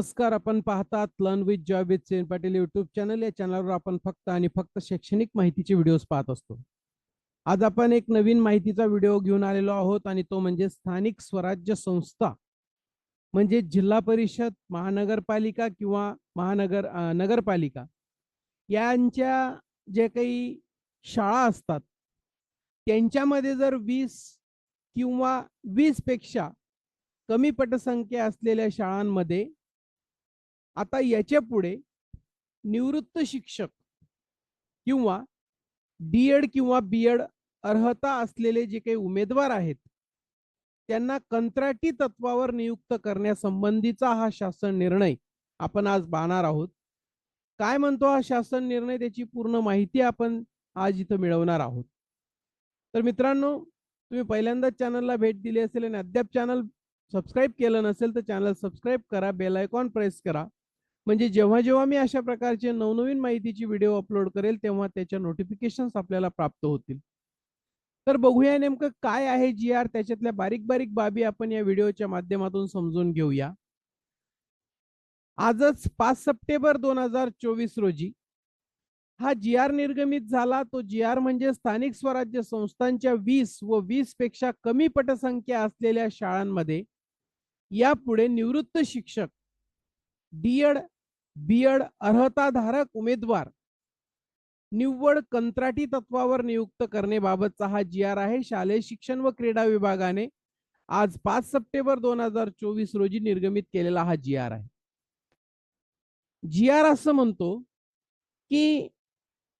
नमस्कार. आपण पाहतात learn with job with Sen Patil YouTube channel या चॅनलवर आपण फक्त आणि फक्त शैक्षणिक माहितीचे व्हिडिओज पाहत असतो. आज आपण एक नवीन माहितीचा व्हिडिओ घेऊन आलेलो आहोत आणि तो म्हणजे स्थानिक स्वराज्य संस्था. म्हणजे जिल्हा परिषद महानगरपालिका किंवा महानगर नगरपालिका. यांच्या जे काही शाळा असतात त्यांच्यामध्ये जर वीस किंवा वीसपेक्षा कमी पटसंख्या असलेल्या शाळांमध्ये आता याच्यापुढे निवृत्त शिक्षक किंवा डी एड किंवा बी एड अर्हता असलेले जे काही उमेदवार आहेत त्यांना कंत्राटी तत्वावर नियुक्त करण्यासंबंधीचा हा शासन निर्णय आपण आज पाहणार आहोत. काय म्हणतो हा शासन निर्णय? त्याची पूर्ण माहिती आपण आज इथं मिळवणार आहोत. तर मित्रांनो तुम्ही पहिल्यांदाच चॅनलला भेट दिली असेल आणि अद्याप चॅनल सबस्क्राईब केलं नसेल तर चॅनल सबस्क्राईब करा बेल आयकॉन प्रेस करा. म्हणजे जेव्हा जेव्हा मी अशा प्रकारचे नवनवीन माहितीची व्हिडिओ अपलोड करेल तेव्हा त्याच्या नोटिफिकेशन आपल्याला प्राप्त होतील. तर बघूया नेमकं काय आहे जी आर त्याच्यातल्या बारीक बारीक बाबी आपण या व्हिडिओच्या माध्यमातून समजून घेऊया. आजच पाच सप्टेंबर दोन हजार चोवीस रोजी हा जी आर निर्गमित झाला. तो जी आर म्हणजे स्थानिक स्वराज्य संस्थांच्या वीस व वीसपेक्षा कमी पटसंख्या असलेल्या शाळांमध्ये यापुढे निवृत्त शिक्षक डीएड बीएड अर्हताधारक उमेदवार निव्वळ कंत्राटी तत्वावर नियुक्त करण्याबाबतचा हा जी आर आहे. शालेय शिक्षण व क्रीडा विभागाने आज पाच सप्टेंबर दोन हजार चोवीस रोजी निर्गमित केलेला हा जी आर आहे. जी आर असं म्हणतो की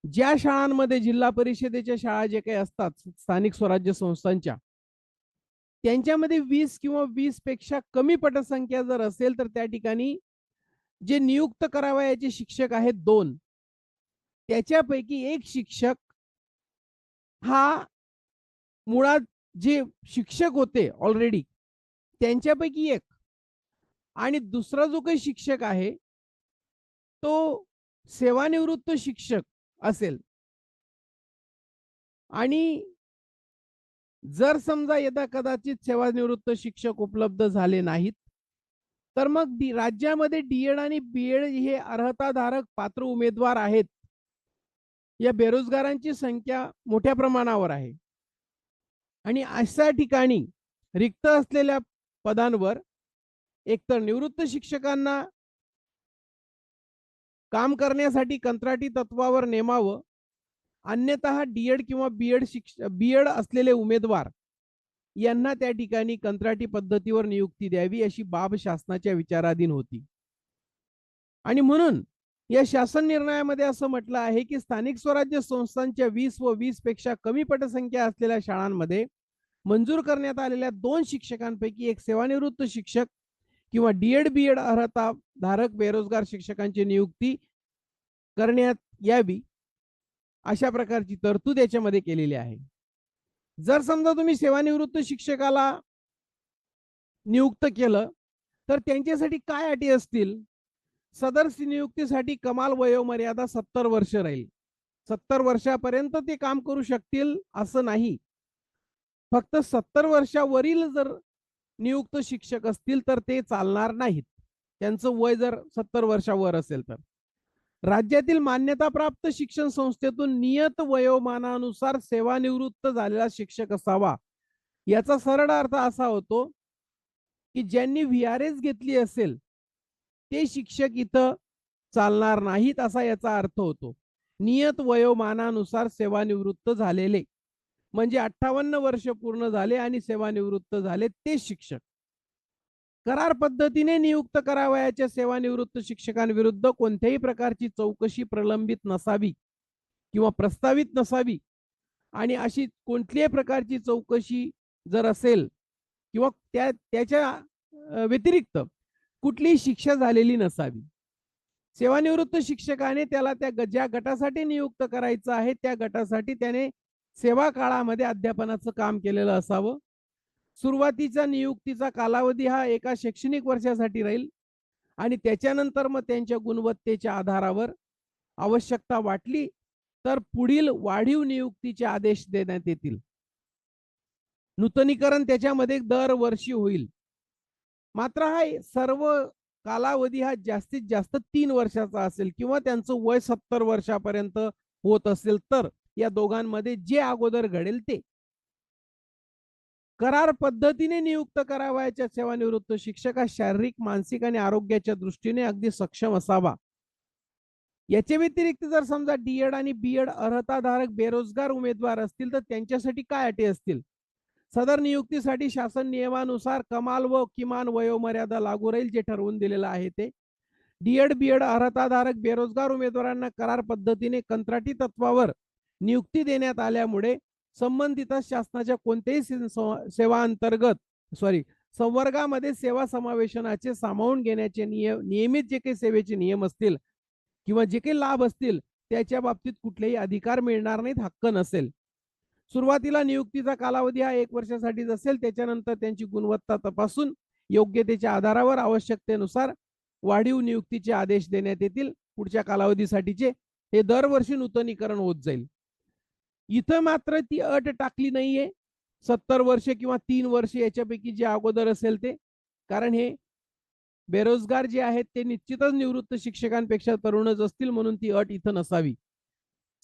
ज्या शाळांमध्ये जिल्हा परिषदेच्या शाळा जे काही असतात स्थानिक स्वराज्य संस्थांच्या त्यांच्यामध्ये वीस किंवा वीसपेक्षा कमी पटसंख्या जर असेल तर त्या ठिकाणी जे नियुक्त करावयाचे शिक्षक आहेत दोन. त्याच्यापैकी एक शिक्षक हा मुळात जे शिक्षक होते ऑलरेडी त्यांच्यापैकी एक. आणि दुसरा जो काही शिक्षक आहे तो सेवानिवृत्त शिक्षक असेल. आणि जर समजा यदा कदाचित सेवानिवृत्त शिक्षक उपलब्ध झाले नाहीत तर मग राज्यामध्ये डीएड आणि बीएड हे अर्हताधारक पात्र उमेदवार आहेत. या बेरोजगारांची संख्या मोठ्या प्रमाणावर आहे. आणि अशा ठिकाणी रिक्त असलेल्या पदांवर एकतर निवृत्त शिक्षकांना काम करण्यासाठी कंत्राटी तत्वावर नेमावं अन्यतः डीएड किंवा बीएड शिक्ष बीएड असलेले उमेदवार यांना त्या ठिकाणी कंत्राटी पद्धतीवर नियुक्ती द्यावी अशी बाब शासनाच्या विचाराधीन होती. आणि म्हणून या शासन निर्णयामध्ये असं म्हटलं आहे की स्थानिक स्वराज्य संस्थांच्या वीस व वीसपेक्षा कमी पटसंख्या असलेल्या शाळांमध्ये मंजूर करण्यात आलेल्या दोन शिक्षकांपैकी एक सेवानिवृत्त शिक्षक किंवा डीएड बीएड अर्हता धारक बेरोजगार शिक्षकांची नियुक्ती करण्यात यावी अशा प्रकारची तरतूद याच्यामध्ये केलेली आहे. जर समजा तुम्ही सेवानिवृत्त शिक्षकाला नियुक्त केलं तर त्यांच्यासाठी काय अटी असतील? सदर नियुक्तीसाठी कमाल वयोमर्यादा सत्तर वर्ष राहील. सत्तर वर्षापर्यंत ते काम करू शकतील असं नाही. फक्त सत्तर वर्षावरील जर नियुक्त शिक्षक असतील तर ते चालणार नाहीत. त्यांचं वय जर सत्तर वर्षावर असेल तर. राज्यातील मान्यताप्राप्त शिक्षण संस्थेतून नियत वयोमानानुसार सेवानिवृत्त झालेला शिक्षक असावा. याचा सरळ अर्थ असा होतो की ज्यांनी व्ही आर एस घेतली असेल ते शिक्षक इथं चालणार नाहीत असा याचा अर्थ होतो. नियत वयोमानानुसार सेवानिवृत्त झालेले म्हणजे अठ्ठावन्न वर्ष पूर्ण झाले आणि सेवानिवृत्त झाले ते शिक्षक. करार पद्धतीने नियुक्त करावयाच्या सेवानिवृत्त शिक्षकांविरुद्ध कोणत्याही प्रकारची चौकशी प्रलंबित नसावी किंवा प्रस्तावित नसावी. आणि अशी कोणत्याही प्रकारची चौकशी जर असेल किंवा त्या त्याच्या व्यतिरिक्त कुठलीही शिक्षा झालेली नसावी. सेवानिवृत्त शिक्षकाने त्याला त्या ज्या गटासाठी नियुक्त करायचं आहे त्या गटासाठी त्याने सेवा काळामध्ये अध्यापनाचं काम केलेलं असावं. सुरुवातीचा नियुक्तीचा कालावधी हा एका शैक्षणिक वर्षासाठी राहील. आणि त्याच्यानंतर मग त्यांच्या गुणवत्तेच्या आधारावर आवश्यकता वाटली तर पुढील वाढीव नियुक्तीचे आदेश देण्यात येतील. नूतनीकरण त्याच्यामध्ये दरवर्षी होईल. मात्र हा सर्व कालावधी हा जास्तीत जास्त तीन वर्षाचा असेल किंवा त्यांचं वय सत्तर वर्षापर्यंत होत असेल तर या दोघांमध्ये जे अगोदर घडेल ते. करार पद्धतीने नियुक्त करावयाच्या सेवानिवृत्त शिक्षकास शारीरिक मानसिक आणि आरोग्याच्या दृष्टीने अगदी सक्षम असावा. याच्या व्यतिरिक्त जर समजा डीएड आणि बीएड अर्हताधारक बेरोजगार उमेदवार असतील तर त्यांच्यासाठी काय अटी असतील? सदर नियुक्तीसाठी शासन नियमानुसार कमाल व किमान वयोमर्यादा लागू राहील जे ठरवून दिलेलं आहे ते. डीएड बीएड अर्हताधारक बेरोजगार उमेदवारांना करार पद्धतीने कंत्राटी तत्वावर नियुक्ती देण्यात आल्यामुळे संबंधित शासनाच्या कोणत्याही सेवा अंतर्गत सॉरी संवर्गामध्ये सेवा समावेशनाचे सामावून घेण्याचे नियम नियमित जे काही सेवेचे नियम असतील किंवा जे काही लाभ असतील त्याच्या बाबतीत कुठलेही अधिकार मिळणार नाहीत हक्क नसेल. सुरुवातीला नियुक्तीचा कालावधी हा एक वर्षासाठीच असेल त्याच्यानंतर त्यांची गुणवत्ता तपासून योग्यतेच्या आधारावर आवश्यकतेनुसार वाढीव नियुक्तीचे आदेश देण्यात येतील. पुढच्या कालावधीसाठीचे हे दरवर्षी नूतनीकरण होत जाईल. इथं मात्र ती अट टाकली नाहीये. सत्तर वर्षे किंवा तीन वर्ष याच्यापैकी जे अगोदर असेल ते. कारण हे बेरोजगार जे आहेत ते निश्चितच निवृत्त शिक्षकांपेक्षा तरुणच असतील म्हणून ती अट इथं नसावी.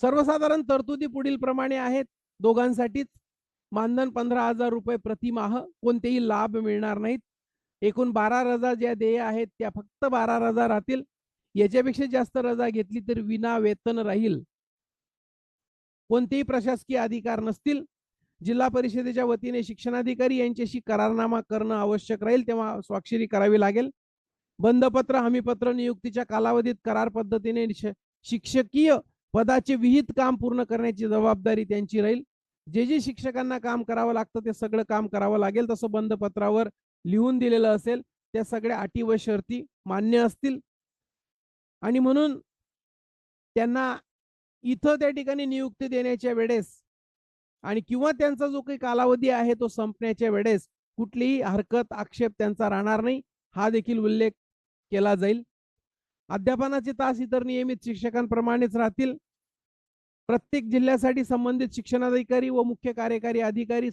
सर्वसाधारण तरतुदी पुढील प्रमाणे आहेत. दोघांसाठीच मानधन पंधरा हजार रुपये प्रतिमाह कोणतेही लाभ मिळणार नाहीत. एकूण बारा रजा ज्या देय आहेत त्या फक्त बारा रजा राहतील. याच्यापेक्षा जास्त रजा घेतली तर विना वेतन राहील. कोणतेही प्रशासकीय अधिकार नसतील जिल्हा परिषदेच्या वतीने शिक्षणाधिकारी यांच्याशी करारनामा करणं आवश्यक राहील तेव्हा स्वाक्षरी करावी लागेल. बंधपत्र हमीपत्र नियुक्तीच्या कालावधीत करार पद्धतीने शिक्षकीय पदाचे विहित काम पूर्ण करण्याची जबाबदारी त्यांची राहील. जे जे शिक्षकांना काम करावं लागतं ते सगळं काम करावं लागेल. तसं बंधपत्रावर लिहून दिलेलं असेल त्या सगळ्या अटी व शर्ती मान्य असतील. आणि म्हणून त्यांना इथं त्या ठिकाणी नियुक्ती देण्याच्या वेळेस आणि किंवा त्यांचा जो काही कालावधी आहे तो संपण्याच्या वेळेस कुठलीही हरकत आक्षेप त्यांचा राहणार नाही. हा देखील उल्लेख केला जाईल. अध्यापनाचे तास इतर नियमित शिक्षकांप्रमाणेच राहतील. प्रत्येक जिल्ह्यासाठी संबंधित शिक्षणाधिकारी व मुख्य कार्यकारी अधिकारी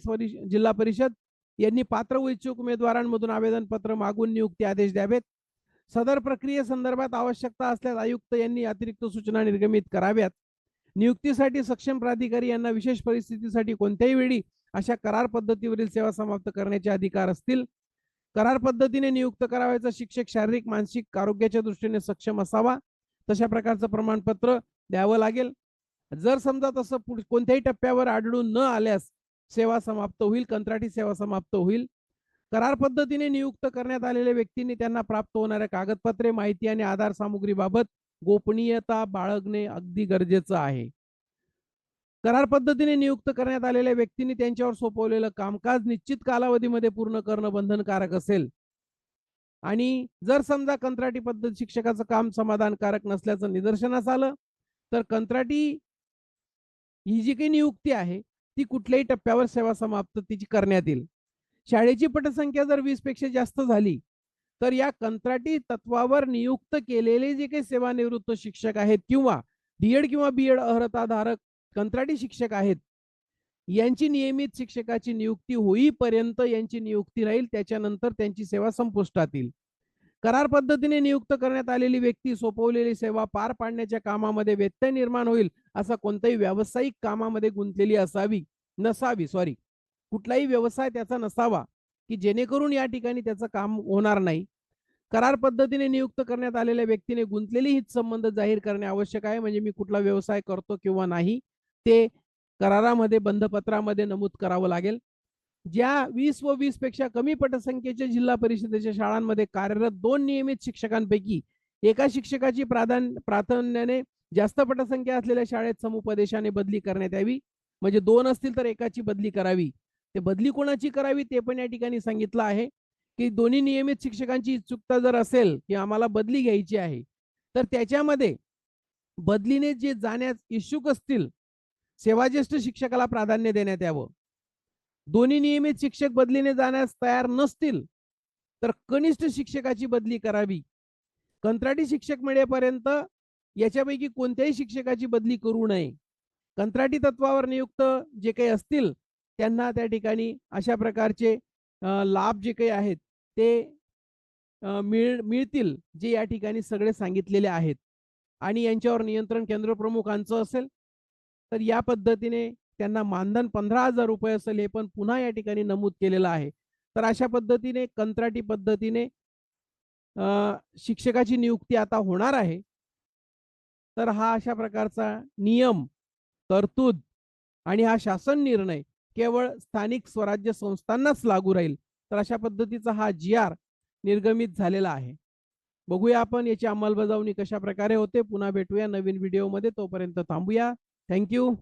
जिल्हा परिषद यांनी पात्र व इच्छुक उमेदवारांमधून आवेदन पत्र मागून नियुक्ती आदेश द्यावेत. सदर प्रक्रियेसंदर्भात आवश्यकता असल्यास आयुक्त यांनी अतिरिक्त सूचना निर्गमित कराव्यात. नियुक्तीसाठी सक्षम प्राधिकारी यांना विशेष परिस्थितीसाठी कोणत्याही वेळी अशा करार पद्धतीवरील सेवा समाप्त करण्याचे अधिकार असतील? करार पद्धतीने नियुक्त करावायचा शिक्षक शारीरिक मानसिक आरोग्याच्या दृष्टीने सक्षम असावा तशा प्रकारचं प्रमाणपत्र द्यावं लागेल. जर समजा तसं पुढ- कोणत्याही टप्प्यावर आढळून न आल्यास सेवा समाप्त होईल कंत्राटी सेवा समाप्त होईल. करार पद्धतीने नियुक्त करण्यात आलेल्या व्यक्तींनी त्यांना प्राप्त होणाऱ्या कागदपत्रे माहिती आणि आधार सामुग्रीबाबत गोपनीयता बाळगणे अगदी गरजेचं आहे. करार पद्धतीने नियुक्त करण्यात आलेल्या व्यक्तींनी त्यांच्यावर सोपवलेलं कामकाज निश्चित कालावधीमध्ये पूर्ण करणं बंधनकारक असेल. आणि जर समजा कंत्राटी पद्धत शिक्षकाचं काम समाधानकारक नसल्याचं निदर्शनास आलं तर कंत्राटी ही जी काही नियुक्ती आहे ती कुठल्याही टप्प्यावर सेवा समाप्त तिची करण्यात येईल. शाळेची पटसंख्या जर वीसपेक्षा जास्त झाली तर या कंत्राटी तत्वावर नियुक्त केलेले जे काही सेवानिवृत्त शिक्षक आहेत किंवा डीएड किंवा बीएड अर्हताधारक कंत्राटी शिक्षक आहेत यांची नियमित शिक्षकाची नियुक्ती होईपर्यंत यांची नियुक्ती राहील त्याच्यानंतर त्यांची सेवा संपुष्टात येईल करार पद्धतीने नियुक्त करण्यात आलेली व्यक्ती सोपवलेली सेवा पार पाडण्याच्या कामामध्ये व्यत्यय निर्माण होईल असा कोणताही व्यावसायिक कामामध्ये गुंतलेली असावी नसावी सॉरी कुठलाही व्यवसाय त्याचा नसावा की जेणेकरून या ठिकाणी त्याचं काम होणार नाही. करार पद्धतीने नियुक्त करण्यात आलेल्या व्यक्तीने गुंतलेली हित संबंध जाहीर करणे आवश्यक आहे. म्हणजे मी कुठला व्यवसाय करतो किंवा नाही ते करारामध्ये बंधपत्रामध्ये नमूद करावं लागेल. ज्या वीस व वीसपेक्षा कमी पटसंख्येच्या जिल्हा परिषदेच्या शाळांमध्ये कार्यरत दोन नियमित शिक्षकांपैकी एका शिक्षकाची प्राधान्य प्राधान्याने जास्त पटसंख्या असलेल्या शाळेत समुपदेशाने बदली करण्यात यावी. म्हणजे दोन असतील तर एकाची बदली करावी. ते बदली कोणाची करावी ते पण या ठिकाणी सांगितलं आहे. की दोन्ही नियमित शिक्षकांची इच्छुकता जर असेल की आम्हाला बदली घ्यायची आहे तर त्याच्यामध्ये बदलीने जे जाण्यास इच्छुक असतील सेवाज्येष्ठ शिक्षकाला प्राधान्य देण्यात यावं. दोन्ही नियमित शिक्षक बदलीने जाण्यास तयार नसतील तर कनिष्ठ शिक्षकाची बदली करावी. कंत्राटी शिक्षक मिळेपर्यंत याच्यापैकी कोणत्याही शिक्षकाची बदली करू नये. कंत्राटी तत्वावर नियुक्त जे काही असतील त्यांना त्या ठिकाणी अशा प्रकारचे लाभ जे काही आहेत ते मिळ मिळतील जे या ठिकाणी सगळे सांगितलेले आहेत. आणि यांच्यावर नियंत्रण केंद्र प्रमुखांचं असेल तर या पद्धतीने त्यांना मानधन पंधरा हजार रुपये असेल हे पण पुन्हा या ठिकाणी नमूद केलेलं आहे. तर अशा पद्धतीने कंत्राटी पद्धतीने शिक्षकाची नियुक्ती आता होणार आहे. तर हा अशा प्रकारचा नियम तरतूद आणि हा शासन निर्णय केवळ स्थानिक स्वराज्य संस्थांनाच लागू राहील तर अशा पद्धतीचा हा जी आर निर्गमित झालेला आहे. बघूया आपण याची अंमलबजावणी कशा प्रकारे होते. पुन्हा भेटूया नवीन व्हिडिओमध्ये. तोपर्यंत थांबूया. थँक्यू.